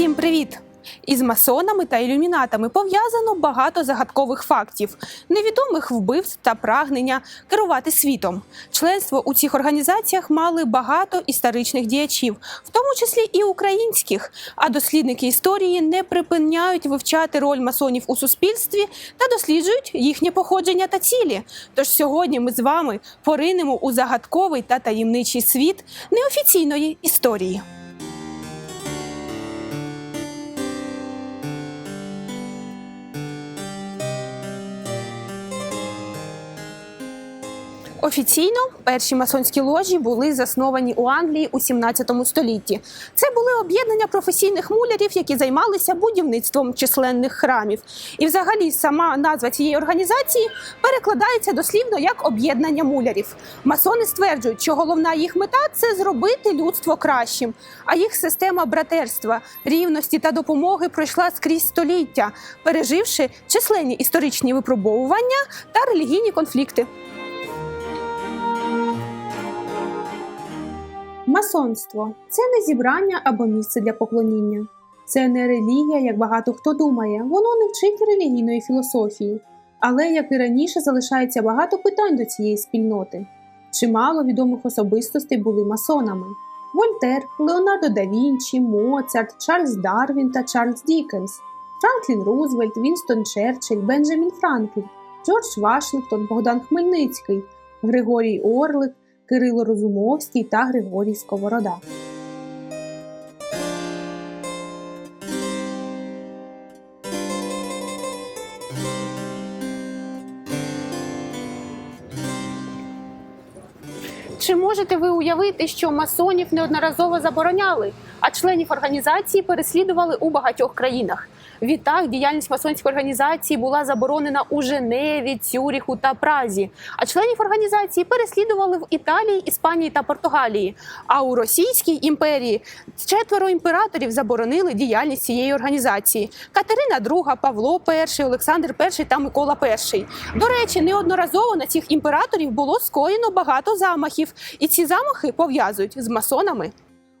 Всім привіт! Із масонами та ілюмінатами пов'язано багато загадкових фактів, невідомих вбивств та прагнення керувати світом. Членство у цих організаціях мали багато історичних діячів, в тому числі і українських. А дослідники історії не припиняють вивчати роль масонів у суспільстві та досліджують їхнє походження та цілі. Тож сьогодні ми з вами поринемо у загадковий та таємничий світ неофіційної історії. Офіційно перші масонські ложі були засновані у Англії у 17 столітті. Це були об'єднання професійних мулярів, які займалися будівництвом численних храмів. І, взагалі, сама назва цієї організації перекладається дослівно як об'єднання мулярів. Масони стверджують, що головна їх мета це зробити людство кращим. А їх система братерства, рівності та допомоги пройшла скрізь століття, переживши численні історичні випробовування та релігійні конфлікти. Масонство це не зібрання або місце для поклоніння. Це не релігія, як багато хто думає. Воно не вчить релігійної філософії. Але, як і раніше, залишається багато питань до цієї спільноти. Чимало відомих особистостей були масонами: Вольтер, Леонардо да Вінчі, Моцарт, Чарльз Дарвін та Чарльз Дікенс, Франклін Рузвельт, Вінстон Черчилль, Бенджамін Франклін, Джордж Вашингтон, Богдан Хмельницький, Григорій Орлик, Кирило Розумовський та Григорій Сковорода. Чи можете ви уявити, що масонів неодноразово забороняли, а членів організації переслідували у багатьох країнах? Відтак діяльність масонської організації була заборонена у Женеві, Цюріху та Празі. А членів організації переслідували в Італії, Іспанії та Португалії. А у Російській імперії четверо імператорів заборонили діяльність цієї організації: Катерина II, Павло І, Олександр І та Микола І. До речі, неодноразово на цих імператорів було скоєно багато замахів, і ці замахи пов'язують з масонами.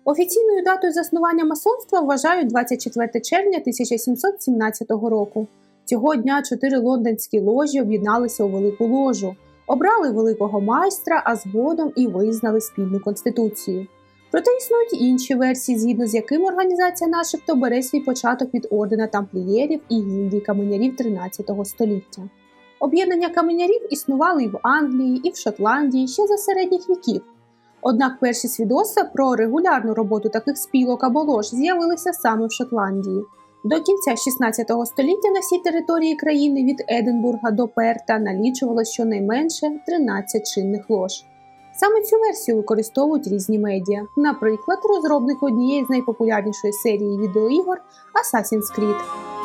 Офіційною датою заснування масонства вважають 24 червня 1717 року. Цього дня чотири лондонські ложі об'єдналися у велику ложу, обрали великого майстра, а згодом і визнали спільну конституцію. Проте існують інші версії, згідно з якими організація начебто бере свій початок від ордена тамплієрів і гільдії каменярів 13 століття. Об'єднання каменярів існували і в Англії, і в Шотландії ще за середніх віків. Однак перші свідоцтва про регулярну роботу таких спілок або лож з'явилися саме в Шотландії. До кінця 16 століття на всій території країни від Единбурга до Перта налічувалося щонайменше 13 чинних лож. Саме цю версію використовують різні медіа, наприклад, розробник однієї з найпопулярнішої серії відеоігор Assassin's Creed.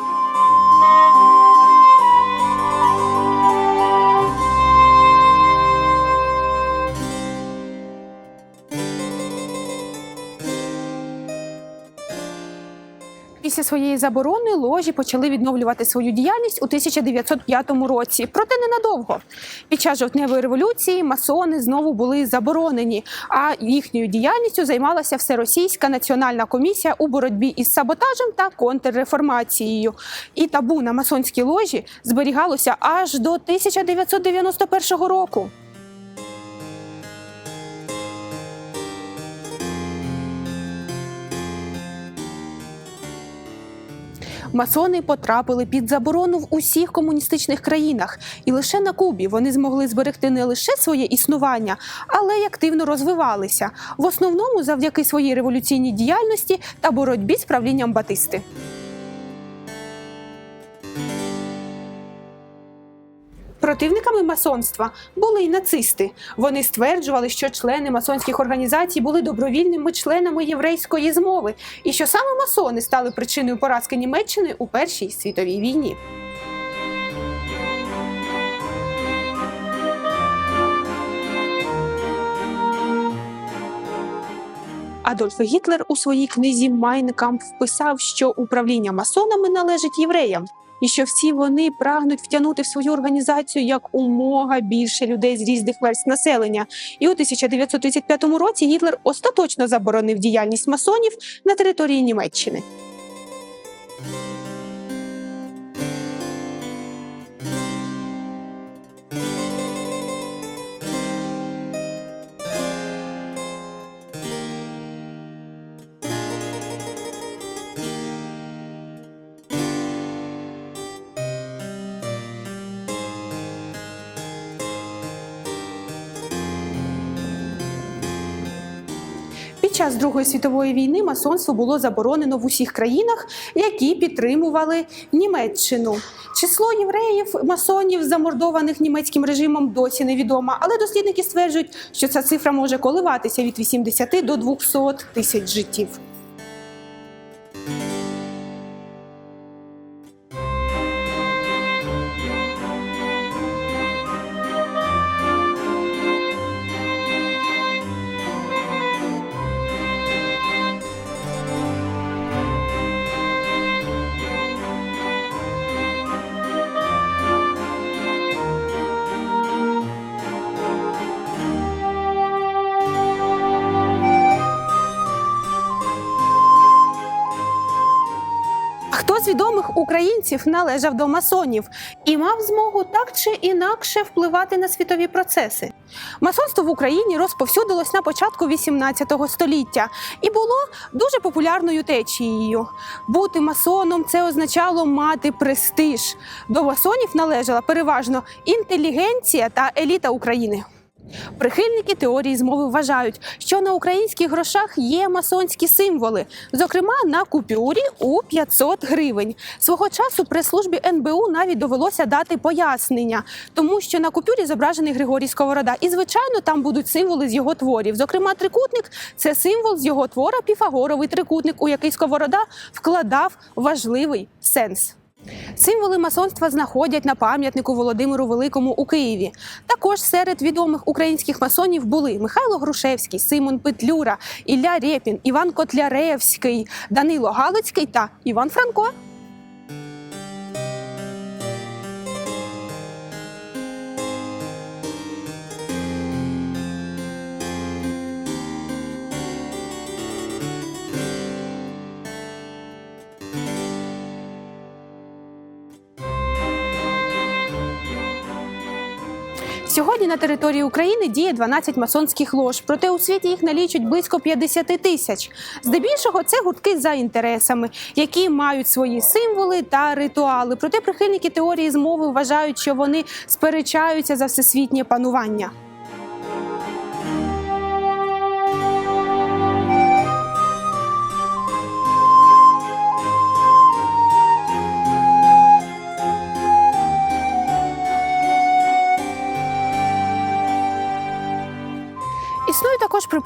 Після своєї заборони ложі почали відновлювати свою діяльність у 1905 році, проте ненадовго. Під час жовтневої революції масони знову були заборонені, а їхньою діяльністю займалася Всеросійська національна комісія у боротьбі із саботажем та контрреформацією. І табу на масонській ложі зберігалося аж до 1991 року. Масони потрапили під заборону в усіх комуністичних країнах, і лише на Кубі вони змогли зберегти не лише своє існування, але й активно розвивалися в основному завдяки своїй революційній діяльності та боротьбі з правлінням Батисти. Противниками масонства були й нацисти. Вони стверджували, що члени масонських організацій були добровільними членами єврейської змови, і що саме масони стали причиною поразки Німеччини у Першій світовій війні. Адольф Гітлер у своїй книзі Майн Кампф вписав, що управління масонами належить євреям, і що всі вони прагнуть втягнути в свою організацію як умога більше людей з різних верств населення. І у 1935 році Гітлер остаточно заборонив діяльність масонів на території Німеччини. Час Другої світової війни масонство було заборонено в усіх країнах, які підтримували Німеччину. Число євреїв, масонів, замордованих німецьким режимом, досі невідомо, але дослідники стверджують, що ця цифра може коливатися від 80 до 200 тисяч життів. Відомих українців належав до масонів і мав змогу так чи інакше впливати на світові процеси? Масонство в Україні розповсюдилось на початку 18 століття і було дуже популярною течією. Бути масоном це означало мати престиж. До масонів належала переважно інтелігенція та еліта України. Прихильники теорії змови вважають, що на українських грошах є масонські символи, зокрема на купюрі у 500 гривень. Свого часу прес-службі НБУ навіть довелося дати пояснення, тому що на купюрі зображений Григорій Сковорода, і звичайно там будуть символи з його творів. Зокрема, трикутник це символ з його твора Піфагоровий трикутник, у який Сковорода вкладав важливий сенс. Символи масонства знаходять на пам'ятнику Володимиру Великому у Києві. Також серед відомих українських масонів були Михайло Грушевський, Симон Петлюра, Ілля Рєпін, Іван Котляревський, Данило Галицький та Іван Франко. Сьогодні на території України діє 12 масонських лож, проте у світі їх налічують близько 50 тисяч. Здебільшого це гуртки за інтересами, які мають свої символи та ритуали. Проте прихильники теорії змови вважають, що вони сперечаються за всесвітнє панування.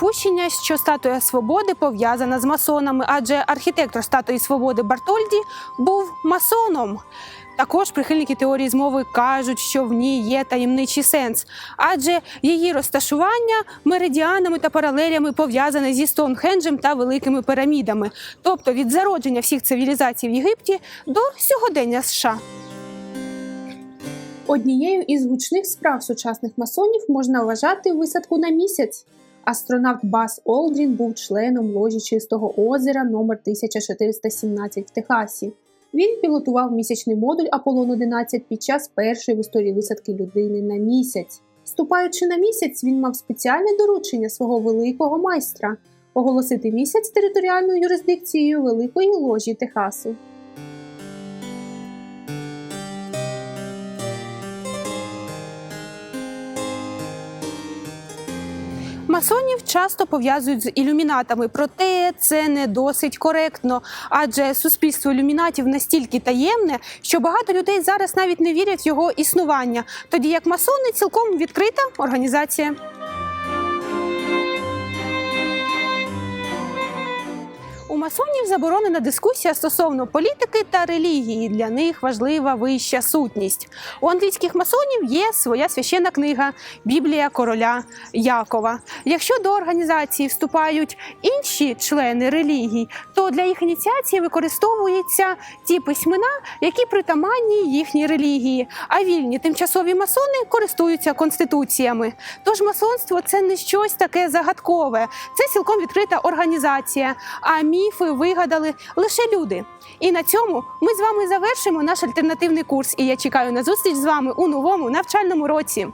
Припущення, що статуя свободи пов'язана з масонами, адже архітектор статуї свободи Бартольді був масоном. Також прихильники теорії змови кажуть, що в ній є таємничий сенс, адже її розташування меридіанами та паралелями пов'язане зі Стоунхенджем та великими пірамідами, тобто від зародження всіх цивілізацій в Єгипті до сьогодення США. Однією із гучних справ сучасних масонів можна вважати висадку на місяць. Астронавт Бас Олдрін був членом ложі Чистого озера номер 1417 в Техасі. Він пілотував місячний модуль Аполлон 11 під час першої в історії висадки людини на місяць. Ступаючи на місяць, він мав спеціальне доручення свого великого майстра оголосити місяць територіальною юрисдикцією Великої ложі Техасу. Масонів часто пов'язують з ілюмінатами, проте це не досить коректно, адже суспільство ілюмінатів настільки таємне, що багато людей зараз навіть не вірять в його існування, тоді як масони цілком відкрита організація. Масонів заборонена дискусія стосовно політики та релігії. Для них важлива вища сутність. У англійських масонів є своя священна книга Біблія короля Якова. Якщо до організації вступають інші члени релігій, то для їх ініціації використовуються ті письмена, які притаманні їхній релігії. А вільні тимчасові масони користуються конституціями. Тож масонство це не щось таке загадкове, це цілком відкрита організація. А міфи вигадали лише люди. І на цьому ми з вами завершимо наш альтернативний курс. І я чекаю на зустріч з вами у новому навчальному році.